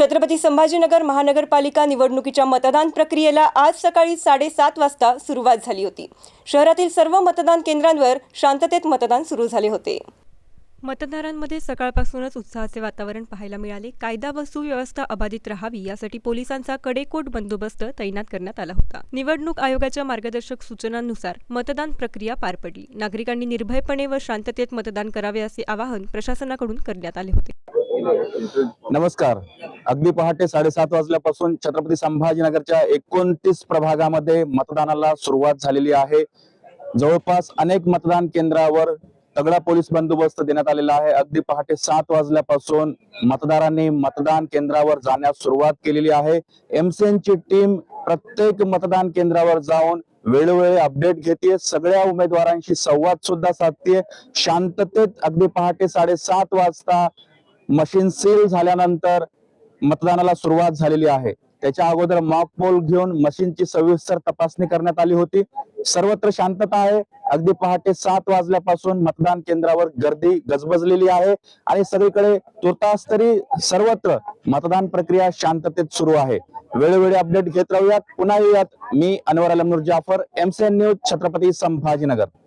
छत्रपती संभाजीनगर महानगरपालिका निवडणुकीच्या मतदान प्रक्रियेला आज सकाळी साडेसात वाजता सुरुवात झाली होती. शहरातील सर्व मतदान केंद्रांवर शांततेत मतदान सुरू झाले होते. मतदारांमध्ये सकाळपासूनच उत्साहाचे वातावरण पाहायला मिळाले. कायदा व सुव्यवस्था अबाधित राहावी यासाठी पोलिसांचा कडेकोट बंदोबस्त तैनात करण्यात आला होता. निवडणूक आयोगाच्या मार्गदर्शक सूचनांनुसार मतदान प्रक्रिया पार पडली. नागरिकांनी निर्भयपणे व शांततेत मतदान करावे असे आवाहन प्रशासनाकडून करण्यात आले होते. नमस्कार. अगदी पहाटे साडेसात वाजल्यापासून छत्रपती संभाजीनगरच्या एकोणतीस प्रभागामध्ये मतदानाला सुरुवात झालेली आहे. जवळपास अनेक मतदान केंद्रावर तगडा पोलीस बंदोबस्त देण्यात आलेला आहे. अगदी पहाटे सात वाजल्यापासून मतदारांनी मतदान केंद्रावर जाण्यास सुरुवात केलेली आहे. एमसीएन ची टीम प्रत्येक मतदान केंद्रावर जाऊन वेळोवेळी अपडेट घेते सगळ्या उमेदवारांशी संवाद सुद्धा साधते शांततेत अगदी पहाटे साडेसात वाजता मशीन सील झाल्यानंतर मतदानाला सुरुवात झालेली आहे. त्याच्या अगोदर मॉक पोल घेऊन मशीनची सविस्तर तपासणी करण्यात आली होती. सर्वत्र शांतता आहे. अगदी पहाटे सात वाजल्यापासून मतदान केंद्रावर गर्दी गजबजलेली आहे. आणि सगळीकडे तुर्तास तरी सर्वत्र मतदान प्रक्रिया शांततेत सुरू आहे. वेळोवेळी अपडेट घेत राहूयात. पुन्हा येऊयात मी अनवर अलमनूर जाफर एमसीएन न्यूज छत्रपती संभाजीनगर.